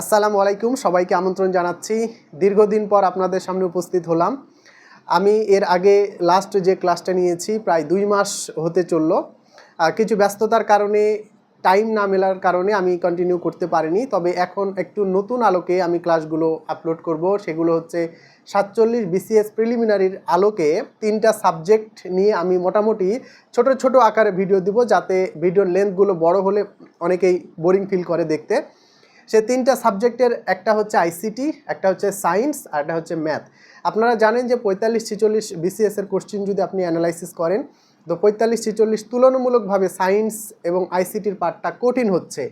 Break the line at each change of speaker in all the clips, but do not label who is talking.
আসসালামু আলাইকুম, সবাইকে আমন্ত্রণ জানাচ্ছি। দীর্ঘদিন পর আপনাদের সামনে উপস্থিত হলাম। আমি এর আগে লাস্ট যে ক্লাসটা নিয়েছি, প্রায় দুই মাস হতে চলল। কিছু ব্যস্ততার কারণে টাইম না মেলার কারণে আমি কন্টিনিউ করতে পারিনি। তবে এখন একটু নতুন আলোকে আমি ক্লাসগুলো আপলোড করব। সেগুলো হচ্ছে সাতচল্লিশ বিসিএস প্রিলিমিনারির আলোকে তিনটা সাবজেক্ট নিয়ে আমি মোটামুটি ছোট ছোট আকারে ভিডিও দিব, যাতে ভিডিওর লেন্থগুলো বড় হলে অনেকেই বোরিং ফিল করে দেখতে। সে তিনটা সাবজেক্টের, একটা হচ্ছে আইসিটি, একটা হচ্ছে সায়েন্স, আর একটা হচ্ছে ম্যাথ। আপনারা জানেন যে পঁয়তাল্লিশ ছেচল্লিশ বিসিএস এর কোশ্চিন যদি আপনি অ্যানালাইসিস করেন, তো পঁয়তাল্লিশ ছেচল্লিশ তুলনামূলকভাবে সায়েন্স এবং আইসিটির পার্টটা কঠিন হচ্ছে।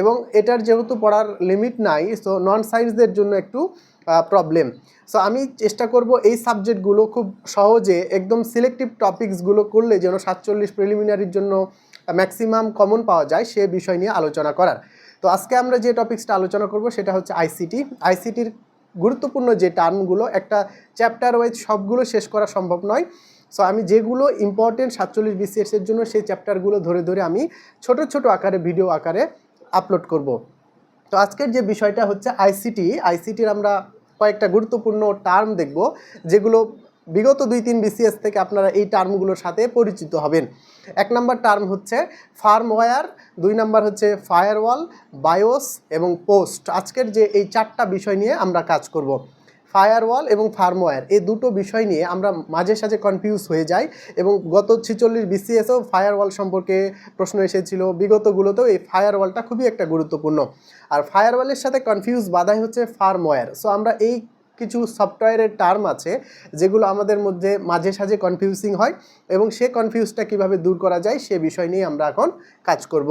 এবং এটার যেহেতু পড়ার লিমিট নাই সো নন সায়েন্সদের জন্য একটু প্রবলেম সো আমি চেষ্টা করব এই সাবজেক্টগুলো খুব সহজে একদম সিলেক্টিভ টপিকসগুলো করলে যেন সাতচল্লিশ প্রিলিমিনারির জন্য ম্যাক্সিমাম কমন পাওয়া যায়, সে বিষয় নিয়ে আলোচনা করার। তো আজকে আমরা যে টপিক্সটা আলোচনা করব সেটা হচ্ছে আইসিটি আইসিটির গুরুত্বপূর্ণ যে টার্মগুলো, একটা চ্যাপ্টার ওয়াইজ সবগুলো শেষ করা সম্ভব নয়। সো আমি যেগুলো ইম্পর্টেন্ট সাতচল্লিশ বিসিএস এর জন্য সেই চ্যাপ্টারগুলো ধরে ধরে আমি ছোট ছোট আকারে ভিডিও আকারে আপলোড করব। তো আজকের যে বিষয়টা হচ্ছে আইসিটি আইসিটির আমরা কয়েকটা গুরুত্বপূর্ণ টার্ম দেখব, যেগুলো বিগত দুই, তিন বিসিএস থেকে আপনারা এই টার্মগুলোর সাথে পরিচিত হবেন। এক নম্বর টার্ম হচ্ছে ফার্মওয়্যার, দুই নম্বর হচ্ছে ফায়ারওয়াল, বায়োস এবং পোস্ট। আজকের যে এই চারটা বিষয় নিয়ে আমরা কাজ করব, ফায়ারওয়াল এবং ফার্মওয়্যার। এই দুটো বিষয় নিয়ে আমরা মাঝে সাঝে কনফিউজ হয়ে যাই এবং গত ছিচল্লিশ বিসিএসও ফায়ারওয়াল সম্পর্কে প্রশ্ন এসেছিল। বিগতগুলোতেও এই ফায়ারওয়ালটা খুবই একটা গুরুত্বপূর্ণ। আর ফায়ারওয়ালের সাথে কনফিউজ বাধাই হচ্ছে ফার্মওয়্যার। সো আমরা এই কিছু সফটওয়্যারের টার্ম আছে, যেগুলো আমাদের মধ্যে মাঝে সাঝে কনফিউজিং হয় এবং সে কনফিউজটা কীভাবে দূর করা যায় সে বিষয় নিয়ে আমরা এখন কাজ করব।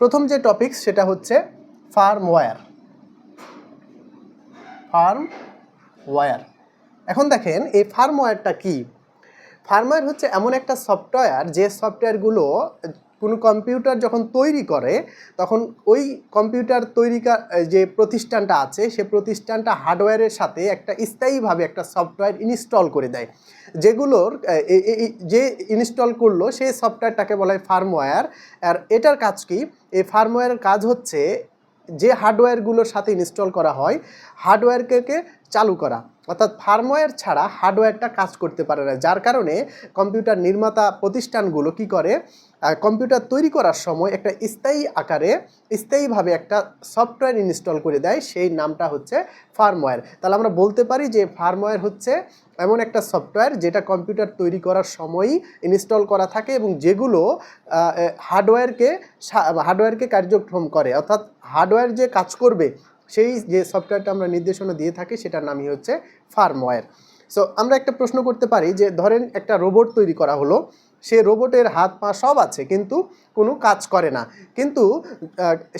প্রথম যে টপিক সেটা হচ্ছে ফার্ম ফার্মওয়্যার ফার্ম ওয়্যার এখন দেখেন, এই ফার্ম ফার্মওয়্যারটা কি? ফার্মওয়্যার হচ্ছে এমন একটা সফটওয়্যার যে সফটওয়্যারগুলো কোনো কম্পিউটার যখন তৈরি করে, তখন ওই কম্পিউটার তৈরিকার যে প্রতিষ্ঠানটা আছে, সে প্রতিষ্ঠানটা হার্ডওয়্যারের সাথে একটা স্থায়ীভাবে একটা সফটওয়্যার ইনস্টল করে দেয়। যেগুলোর যে ইনস্টল করল সেই সফটওয়্যারটাকে বলা হয় ফার্মওয়্যার। আর এটার কাজ কি? এই ফার্মওয়্যারের কাজ হচ্ছে, যে হার্ডওয়্যারগুলোর সাথে ইনস্টল করা হয়, হার্ডওয়্যারকে চালু করা। অর্থাৎ ফার্মওয়্যার ছাড়া হার্ডওয়্যারটা কাজ করতে পারে না। যার কারণে কম্পিউটার নির্মাতা প্রতিষ্ঠানগুলো কি করে? কম্পিউটার তৈরি করার সময় একটা স্থায়ী আকারে, স্থায়ীভাবে একটা সফটওয়্যার ইনস্টল করে দেয়। সেই নামটা হচ্ছে ফার্মওয়্যার। তাহলে আমরা বলতে পারি যে ফার্মওয়্যার হচ্ছে এমন একটা সফটওয়্যার যেটা কম্পিউটার তৈরি করার সময়ই ইনস্টল করা থাকে এবং যেগুলো হার্ডওয়্যারকে হার্ডওয়্যারকে কার্যক্ষম করে। অর্থাৎ হার্ডওয়্যার যে কাজ করবে সেই যে সফটওয়্যারটা আমরা নির্দেশনা দিয়ে থাকি, সেটার নামই হচ্ছে ফার্মওয়্যার সো আমরা একটা প্রশ্ন করতে পারি যে, ধরেন একটা রোবট তৈরি করা হলো, সে রোবটের হাত পা সব আছে, কিন্তু কোনো কাজ করে না। কিন্তু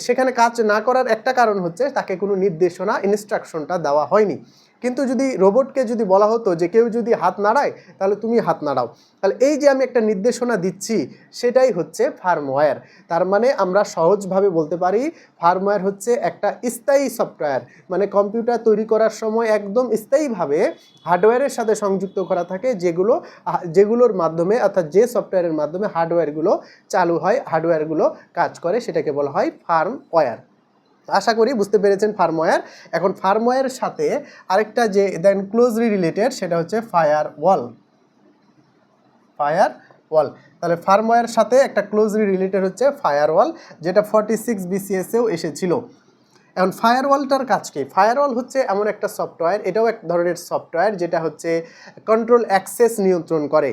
সেখানে কাজ না করার একটা কারণ হচ্ছে তাকে কোনো নির্দেশনা ইনস্ট্রাকশনটা দেওয়া হয়নি। কিন্তু যদি রোবটকে যদি বলা হতো যে কেউ যদি হাত নাড়ায়, তাহলে তুমি হাত নাড়াও। তাহলে এই যে আমি একটা নির্দেশনা দিচ্ছি, সেটাই হচ্ছে ফার্মওয়্যার তার মানে আমরা সহজভাবে বলতে পারি ফার্মওয়্যার হচ্ছে একটা স্থায়ী সফটওয়্যার মানে কম্পিউটার তৈরি করার সময় একদম স্থায়ীভাবে হার্ডওয়্যারের সাথে সংযুক্ত করা থাকে, যেগুলো যেগুলোর মাধ্যমে, অর্থাৎ যে সফটওয়্যারের মাধ্যমে হার্ডওয়্যারগুলো চালু হয় হার্ডওয়্যারগুলো কাজ করে, সেটাকে বলা হয় ফার্মওয়্যার আশা করি বুঝতে পেরেছেন ফার্মওয়্যার। এখন ফার্মওয়্যারের সাথে আরেকটা যে দেন ক্লোজলি রিলেটেড সেটা হচ্ছে ফায়ার ওয়াল ফায়ার ওয়াল তাহলে ফার্মওয়্যার সাথে একটা ক্লোজলি রিলেটেড হচ্ছে ফায়ারওয়াল যেটা ফর্টি সিক্স বিসিএসেও এসেছিল। এখন ফায়ারওয়ালটার কাজ কি? ফায়ারওয়াল হচ্ছে এমন একটা সফটওয়্যার এটাও এক ধরনের সফটওয়্যার যেটা হচ্ছে কন্ট্রোল অ্যাক্সেস নিয়ন্ত্রণ করে।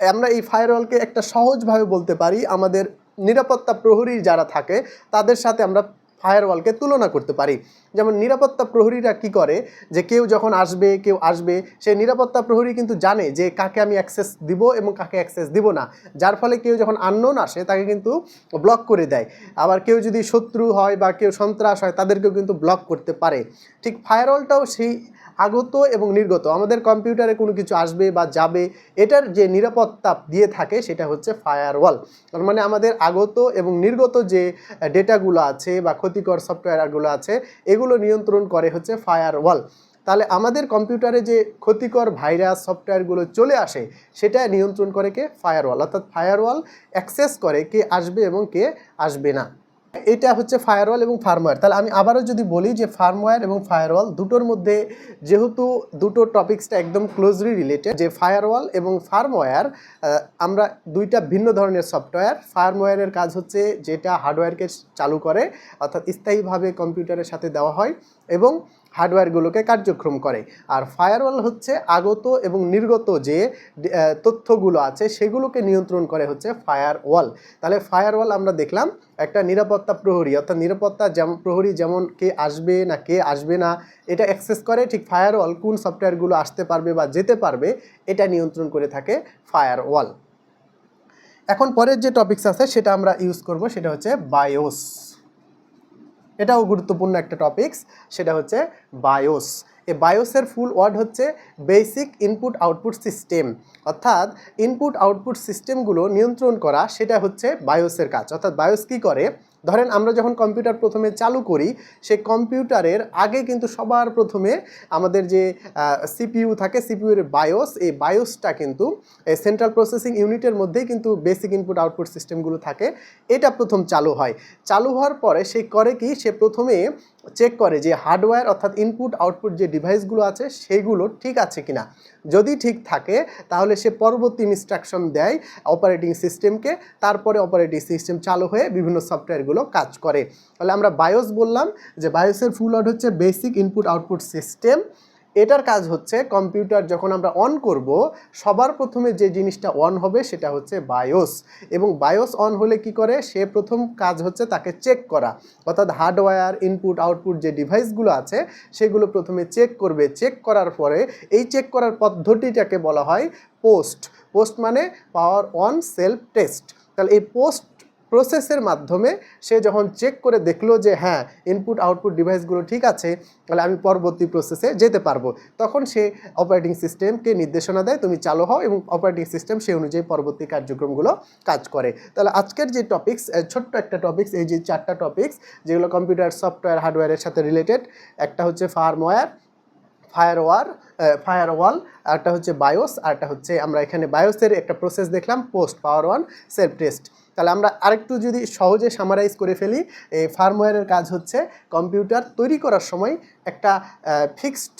আমরা এই ফায়ার ফায়ারওয়ালকে একটা সহজভাবে বলতে পারি, আমাদের নিরাপত্তা প্রহরী যারা থাকে, তাদের সাথে আমরা ফায়ারওয়ালকে তুলনা করতে পারি। যেমন নিরাপত্তা প্রহরীরা কি করে? যে কেউ যখন আসবে, কেউ আসবে সেই নিরাপত্তা প্রহরী কিন্তু জানে যে কাকে আমি অ্যাক্সেস দিব এবং কাকে অ্যাক্সেস দিব না। যার ফলে কেউ যখন আননোন আসে, তাকে কিন্তু ব্লক করে দেয়। আবার কেউ যদি শত্রু হয় বা কেউ সন্ত্রাস হয়, তাদেরকেও কিন্তু ব্লক করতে পারে। ঠিক ফায়ারওয়ালটাও সেই আগত এবং নির্গত। আমাদের কম্পিউটারে কোনো কিছু আসবে বা যাবে, এটার যে নিরাপত্তা দিয়ে থাকে, সেটা হচ্ছে ফায়ারওয়াল মানে আমাদের আগত এবং নির্গত যে ডেটাগুলো আছে বা ক্ষতিকর সফটওয়্যারগুলো আছে, এগুলো নিয়ন্ত্রণ করে হচ্ছে ফায়ার ওয়াল তাহলে আমাদের কম্পিউটারে যে ক্ষতিকর ভাইরাস সফটওয়্যারগুলো চলে আসে, সেটা নিয়ন্ত্রণ করে কে? ফায়ার ওয়াল অর্থাৎ ফায়ার ওয়াল অ্যাক্সেস করে কে আসবে এবং কে আসবে না। এটা হচ্ছে ফায়ারওয়াল এবং ফার্মওয়্যার তাহলে আমি আবারও যদি বলি যে ফার্মওয়্যার এবং ফায়ারওয়াল দুটোর মধ্যে যেহেতু দুটো টপিক্সটা একদম ক্লোজলি রিলেটেড যে ফায়ারওয়াল এবং ফার্মওয়্যার আমরা দুইটা ভিন্ন ধরনের সফটওয়্যার ফার্মওয়্যারের কাজ হচ্ছে যেটা হার্ডওয়্যারকে চালু করে, অর্থাৎ স্থায়ীভাবে কম্পিউটারের সাথে দেওয়া হয় এবং হার্ডওয়্যারগুলোকে কার্যক্রম করে। আর ফায়ারওয়াল হচ্ছে আগত এবং নির্গত যে তথ্যগুলো আছে সেগুলোকে নিয়ন্ত্রণ করে হচ্ছে ফায়ারওয়াল। তাহলে ফায়ারওয়াল আমরা দেখলাম একটা নিরাপত্তা প্রহরী, অর্থাৎ নিরাপত্তা যেমন প্রহরী যেমন কে আসবে না কে আসবে না, এটা অ্যাক্সেস করে ঠিক ফায়ারওয়াল কোন সফটওয়্যারগুলো আসতে পারবে বা যেতে পারবে, এটা নিয়ন্ত্রণ করে থাকে ফায়ারওয়াল। এখন পরের যে টপিক্স আছে সেটা আমরা ইউজ করব, সেটা হচ্ছে বায়োস এটাও গুরুত্বপূর্ণ একটা টপিকস সেটা হচ্ছে বায়োস এ বায়োসের ফুল ওয়ার্ড হচ্ছে বেসিক ইনপুট আউটপুট সিস্টেম অর্থাৎ ইনপুট আউটপুট সিস্টেমগুলো নিয়ন্ত্রণ করা, সেটা হচ্ছে বায়োসের কাজ। অর্থাৎ বায়োস কী করে? ধরেন আমরা যখন কম্পিউটার প্রথমে চালু করি সে কম্পিউটারের আগে কিন্তু সবার প্রথমে আমাদের যে সিপিইউ থাকে, সিপিইউর বায়োস এই বায়োসটা কিন্তু সেন্ট্রাল প্রসেসিং ইউনিটের মধ্যেই কিন্তু বেসিক ইনপুট আউটপুট সিস্টেমগুলো থাকে। এটা প্রথম চালু হয়। চালু হওয়ার পরে সে করে কি, সে প্রথমে চেক করে যে হার্ডওয়্যার অর্থাৎ ইনপুট আউটপুট যে ডিভাইসগুলো আছে সেইগুলো ঠিক আছে কিনা। যদি ঠিক থাকে, তাহলে সে পরবর্তী ইনস্ট্রাকশন দেয় অপারেটিং সিস্টেমকে তারপরে অপারেটিং সিস্টেম চালু হয়ে বিভিন্ন সফটওয়্যারগুলো কাজ করে। তাহলে আমরা বায়োস বললাম যে বায়োসের ফুল ওয়ার্ড হচ্ছে বেসিক ইনপুট আউটপুট সিস্টেম এটার কাজ হচ্ছে কম্পিউটার যখন আমরা অন করব, সবার প্রথমে যে জিনিসটা অন হবে সেটা হচ্ছে বায়োস এবং বায়োস অন হলে কি করে? সে প্রথম কাজ হচ্ছে তাকে চেক করা। অর্থাৎ হার্ডওয়্যার ইনপুট আউটপুট যে ডিভাইসগুলো আছে, সেগুলো প্রথমে চেক করবে। চেক করার পরে এই চেক করার পদ্ধতিটাকে বলা হয় পোস্ট পোস্ট মানে পাওয়ার অন সেলফ টেস্ট তাহলে এই পোস্ট প্রসেসের মাধ্যমে সে যখন চেক করে দেখল যে হ্যাঁ ইনপুট আউটপুট ডিভাইসগুলো ঠিক আছে, তাহলে আমি পরবর্তী প্রসেসে যেতে পারব। তখন সে অপারেটিং সিস্টেমকে নির্দেশনা দেয়, তুমি চালু হও এবং অপারেটিং সিস্টেম সেই অনুযায়ী পরবর্তী কার্যক্রমগুলো কাজ করে। তাহলে আজকের যে টপিক্স ছোট্ট একটা টপিক্স এই যে চারটা টপিক্স যেগুলো কম্পিউটার সফটওয়্যার হার্ডওয়্যারের সাথে রিলেটেড একটা হচ্ছে ফার্মওয়্যার ফায়ারওয়ার ফায়ারওয়াল আরটা হচ্ছে বায়োস আরটা হচ্ছে আমরা এখানে বায়োসের একটা প্রসেস দেখলাম post power on self test তাহলে আমরা আরেকটু যদি সহজে সামারাইজ করে ফেলি, এই ফার্মওয়্যারের কাজ হচ্ছে কম্পিউটার তৈরি করার সময় একটা ফিক্সড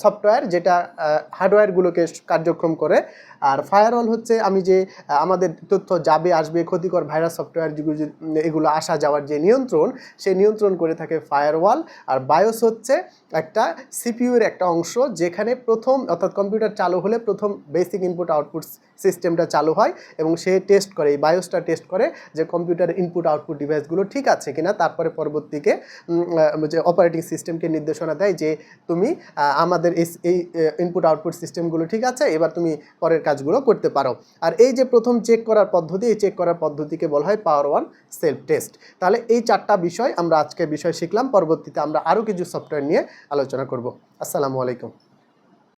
সফটওয়্যার যেটা হার্ডওয়্যারগুলোকে কার্যক্রম করে। আর ফায়ারওয়াল হচ্ছে আমি যে আমাদের তথ্য যাবে, আসবে, ক্ষতিকর ভাইরাস সফটওয়্যার যেগুলো এগুলো আসা যাওয়ার যে নিয়ন্ত্রণ, সেই নিয়ন্ত্রণ করে থাকে ফায়ারওয়াল আর বায়োস হচ্ছে একটা সিপিইউর একটা অংশ যেখানে প্রথম, অর্থাৎ কম্পিউটার চালু হলে প্রথম বেসিক ইনপুট আউটপুট সিস্টেমটা চালু হয় এবং সে টেস্ট করে, এই বায়োসটা টেস্ট করে যে কম্পিউটার ইনপুট আউটপুট ডিভাইসগুলো ঠিক আছে কিনা, তারপরে পরবর্তীকে যে অপারেটিং সিস্টেমকে নির্দেশনা দেয় যে তুমি আমাদের এই- ইনপুট আউটপুট সিস্টেমগুলো ঠিক আছে, এবার তুমি পরের কাজগুলো করতে পারো। আর এই যে প্রথম চেক করার পদ্ধতি, এই চেক করার পদ্ধতিকে বলা হয় পাওয়ার ওয়ান সেলফ টেস্ট তাহলে এই চারটা বিষয় আমরা আজকে বিষয় শিখলাম, পরবর্তীতে আমরা আরও কিছু সফটওয়্যার নিয়ে আলোচনা করব। আসসালামু আলাইকুম।